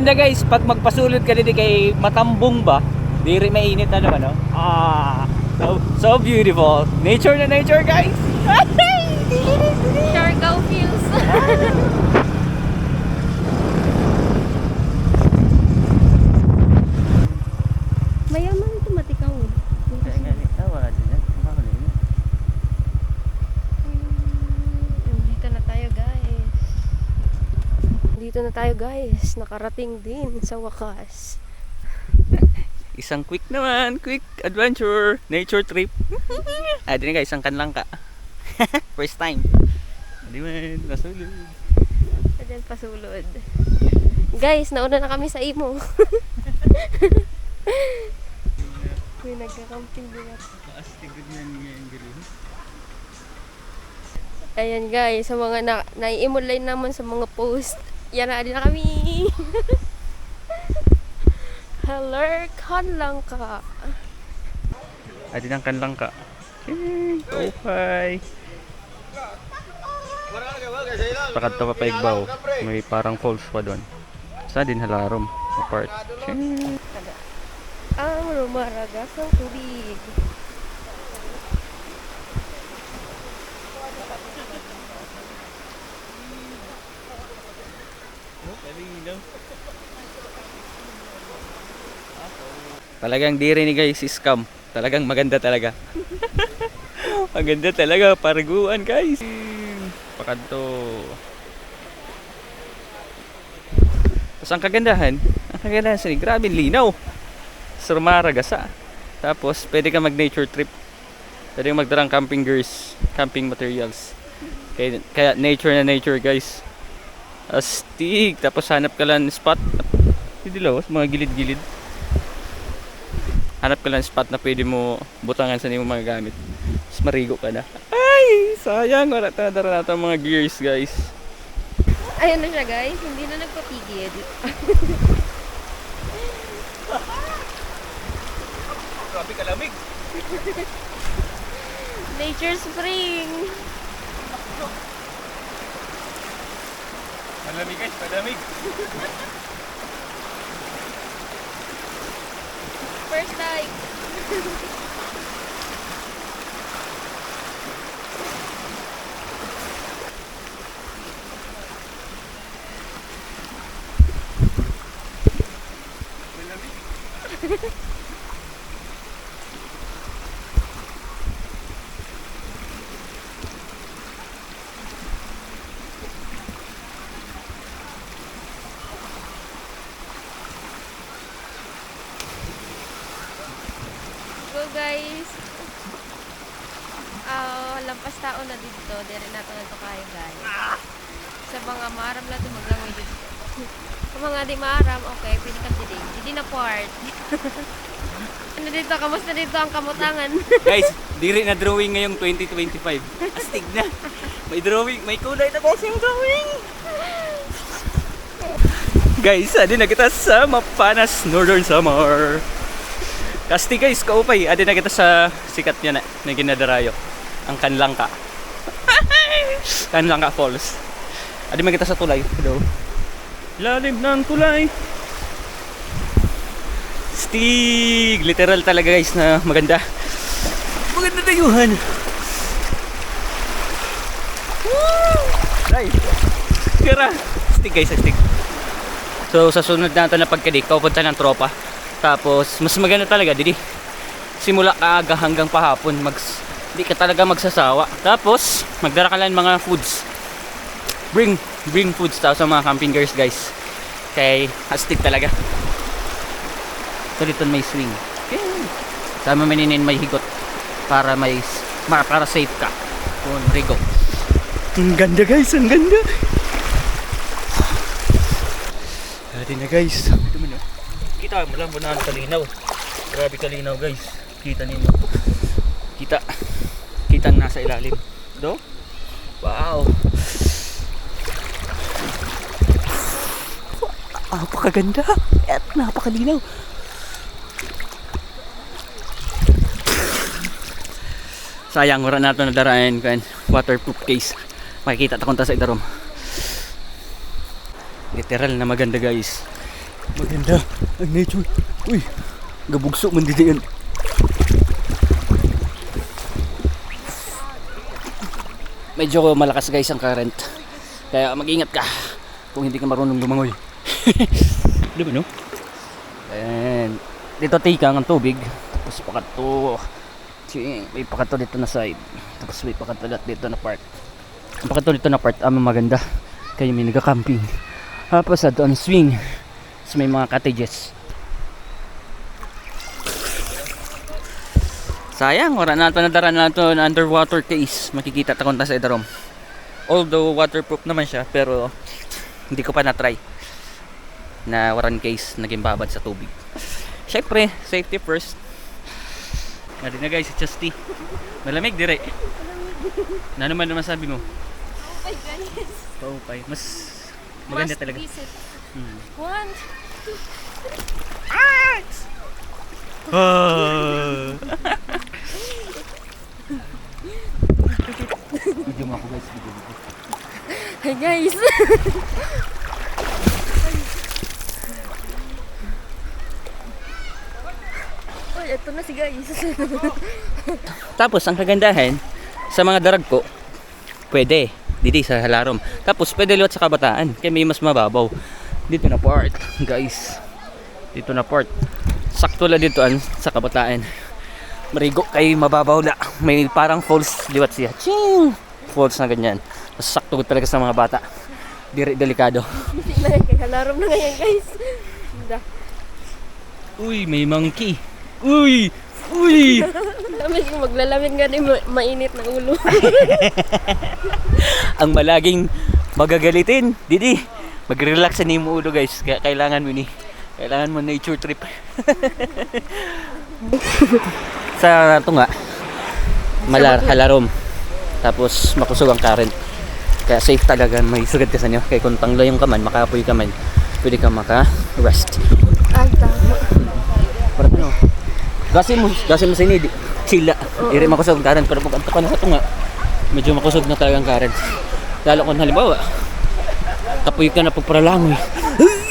Kaganda guys, pag magpasulod ka dito kay Matambong ba, di rin mainit na naman, no? Ah, so, so beautiful. Nature na nature, guys! Siargao feels. Mayaman ito matikaw. Dito na tayo guys. Dito na tayo guys. Nakarating din sa wakas. Isang quick naman, quick adventure, nature trip. ah, din guys, isang kanlang ka. First time. Di man, nasulod. Ayan pasulod. Guys, nauna na kami sa imo. May nagka-camping din ako. Astigod yan ngayon, galing. Ayan guys, sa mga na nai-emulate naman sa mga post. Yan na na kami. Hello, kan lang ka. Din ang kanlang ka. Okay, okay. Pakad to papaigbaw. May parang falls pa doon. Sa din halarom. Apart. Ang rumaragas ng tubig. Talagang di rin ni guys scam. Talagang maganda talaga. maganda talaga. Parguan guys. Pakanto. Tapos ang kagandahan, ang kagandahan sa grabe linaw. Surmara gasa. Tapos pwede ka mag nature trip. Pwede kang magdarang camping gears, camping materials. Kaya, kaya nature na nature guys. Astig. Tapos hanap ka lang spot. Hindi lawas, mga gilid-gilid hanap ka lang spot na pwede mo butangan sa mo mga gamit. Tapos marigo ka na. Ay! Sayang! Wala tanadara natin mga gears guys. Ayun na siya guys, hindi na nagpapigil. Grabe kalamig! Nature Spring. Malamig guys, malamig! First time. Go guys. Ah, lampas tao na dito. Dire na to na kayo guys. Sa mga maram na to maglangoy dito. Sa mga di maram, okay, pwede ka dito. Hindi na part. ano dito? Kamusta dito ang kamutangan? guys, diri na drawing ngayong 2025. Astig na! May drawing, may kulay na guys yung drawing! Guys, adi na kita sa Mapanas Northern Summer. Kasti guys, kaupay, adi na kita sa sikat niya na, na ginadarayo. Ang Kanlangka. Kanlangka Falls. Adi man kita sa tulay. Hello. Lalim ng tulay. Stig! Literal talaga guys na maganda. Maganda tayuhan. Woo! Ay! Tira! Stig guys, stig. So sa sunod natin na pagkadik, pupunta ng tropa. Tapos mas maganda talaga didi. Simula kaaga hanggang pahapon, mag di ka talaga magsasawa. Tapos magdala ka lang ng mga foods. Bring bring foods tapos sa mga camping gears guys. Kay astig talaga. Dito may swing. Okay. Sama maninin may higot para may ma- para safe ka. Kung rigo. Ang ganda guys, ang ganda. Dati na guys. Kita mo lang bunahan kalinaw. Grabe kalinaw guys. Kita ninyo. Kita. Kita nasa ilalim. Do? Wow. Napakaganda at napakalinaw. Sayang, wala nato na daraan kan waterproof case. Makikita ta kung ta sa idarom. Literal na maganda guys. Maganda ang nature. Uy, gabugso man dito yan. Medyo malakas guys ang current. Kaya mag-ingat ka kung hindi ka marunong lumangoy. Di ba no? And dito tikang ang tubig. Tapos pakato. May pakato dito na side. Tapos may pakato dito na part. Pakato dito na part ang maganda. Kaya may nagka-camping. Tapos sa doon swing. Tapos may mga cottages. Sayang, wala na ito nadara na ito na underwater case. Makikita ta sa idarom. Although waterproof naman siya, pero hindi ko pa na-try na waran case naging babad sa tubig. Syempre, safety first. Nari na guys, just tea. Malamig dire. Na naman naman sabi mo? Ay, guys. Paupay. Mas maganda Must talaga. visit. Hmm. One. Ah! Video mo ako guys, video mo. Hi, guys. ito na si guys. Tapos ang kagandahan sa mga darag ko, pwede didi sa halarom. Tapos pwede liwat sa kabataan, kaya may mas mababaw. Dito na part, guys. Dito na part. Sakto lang dito an sa kabataan. Marigo kay mababaw na. May parang falls liwat siya. Ching! Falls na ganyan. Sakto talaga sa mga bata. Diri delikado. Hindi na yan. Kaya larom na ngayon, guys. Uy, may monkey. Uy! Uy! Lamig, maglalamig nga din ma- mainit na ulo. ang malaging magagalitin. Didi, mag-relax sa mo ulo guys. Kaya kailangan mo ni. Kailangan mo nature trip. sa ito nga, malar, halarom. Tapos makusog ang current. Kaya safe talaga may sugad ka sa inyo. Kaya kung tanglo yung kaman, makapoy ka man, pwede ka maka-rest. Ay, gasin mo, gasin mo inyo, di- chila. Iri makusog ang current. Pero pag anto ka na sa tunga, medyo makusog na talaga ang current. Lalo kung halimbawa, kapoy ka na pagparalangoy.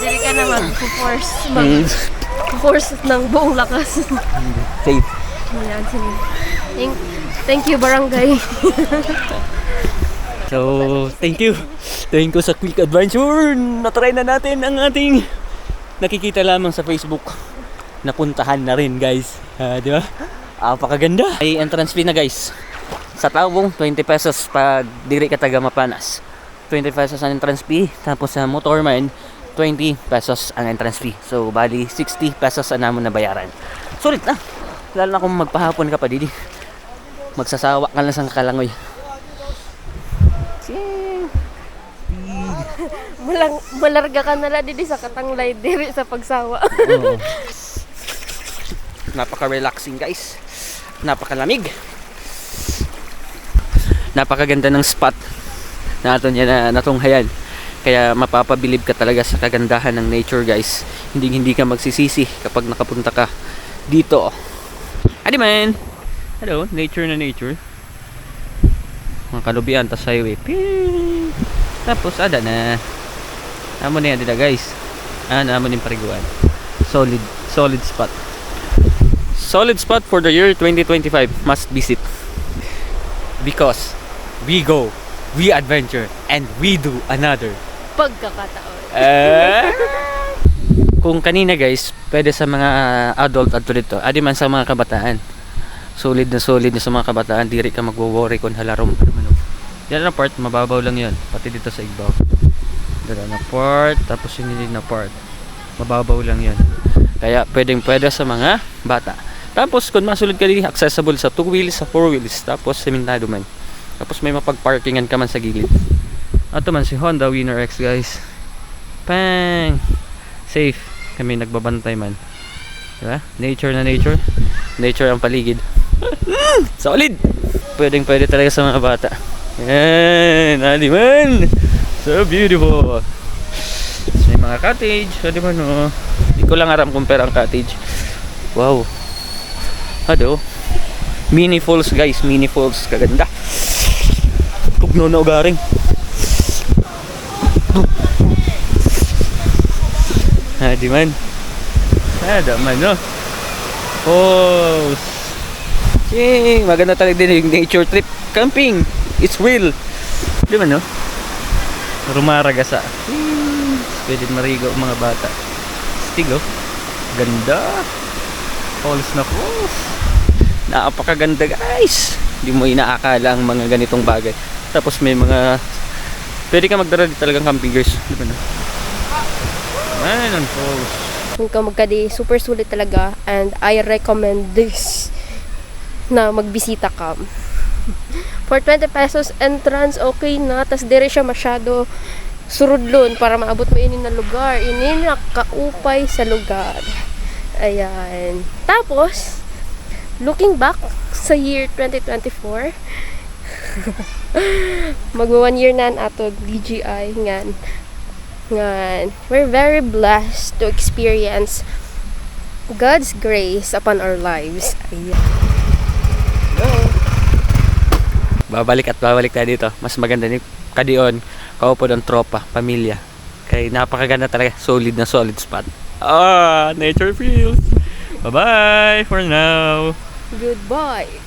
Dili ka na mag-force. Mm, Mag-force ng buong lakas. safe. Ayan, sige. Thank, thank you, barangay. So, thank you. Thank you sa quick adventure. Natry na natin ang ating nakikita lamang sa Facebook. Napuntahan na rin, guys. Ah, di ba? Apakaganda. May entrance fee na, guys. Sa tawong, 20 pesos pag diri ka taga Mapanas. 20 pesos ang entrance fee. Tapos sa Motorman, 20 pesos ang entrance fee. So, bali, 60 pesos ang namon na bayaran. Sulit na. Lalo na kung magpahapon ka pa, Didi. Magsasawa ka lang sa kalangoy. Malang, malarga ka na lang dito sa katanglay diri sa pagsawa. Oo. Napaka-relaxing guys. Napakalamig. Napakaganda ng spot na ato niya na natunghayan. Kaya mapapabilib ka talaga sa kagandahan ng nature guys. Hindi hindi ka magsisisi kapag nakapunta ka dito. Adi man. Hello, nature na nature. Mga kalubian tas highway. Tapos ada na. Amo na yan dila guys. Ah, amo ni pariguan. Solid, solid spot. Solid spot for the year 2025. Must visit. Because we go, we adventure, and we do another. Pagkakataon. Eh? Kung kanina guys, pwede sa mga adult at dito, adi man sa mga kabataan. Solid na solid na sa mga kabataan, diri ka magwo-worry kung halarom. Ano. Yan na part, mababaw lang yon Pati dito sa igbaw. Dito na part, tapos yung na part. Mababaw lang yon Kaya pwedeng pwede sa mga bata. Tapos kung masulod ka din, accessible sa 2 wheels, sa 4 wheels, tapos sementado man. Tapos may mapagparkingan ka man sa gilid. Ito man si Honda Winner X guys. Pang! Safe. Kami nagbabantay man. Diba? Nature na nature. Nature ang paligid. Solid! Pwedeng pwede talaga sa mga bata. Yan! Ali man! So beautiful! Tapos may mga cottage. O, di ba no? Hindi ko lang aram kung pera ang cottage. Wow. Ano? Mini falls guys, mini falls. Kaganda. Tugno na ugaring. Ah, di man. Ah, di man, no? Oh. Yay! Maganda talaga din yung nature trip. Camping. It's real. Di ba, no? Rumaragasa. Pwede marigo ang mga bata. Stig, oh. Ganda. Falls na falls. Napakaganda, guys. Hindi mo inaakala ang mga ganitong bagay. Tapos may mga... Pwede ka magdala dito talagang camping, guys. Di ba, no? Ayan, ang falls. Kung ka magkadi, super sulit talaga. And I recommend this na magbisita ka. For 20 pesos entrance, okay na. Tapos dire siya masyado surudlon para maabot mo ini na lugar. Ini nakaupay sa lugar. Ayan. Tapos, looking back sa year 2024, magwa one year na ato DGI ngan ngan we're very blessed to experience God's grace upon our lives. Ayan. babalik at babalik tayo dito. Mas maganda ni Kadion, kaupo ng tropa, pamilya. Kaya napakaganda talaga, solid na solid spot. Ah, nature feels. Bye-bye for now. Goodbye.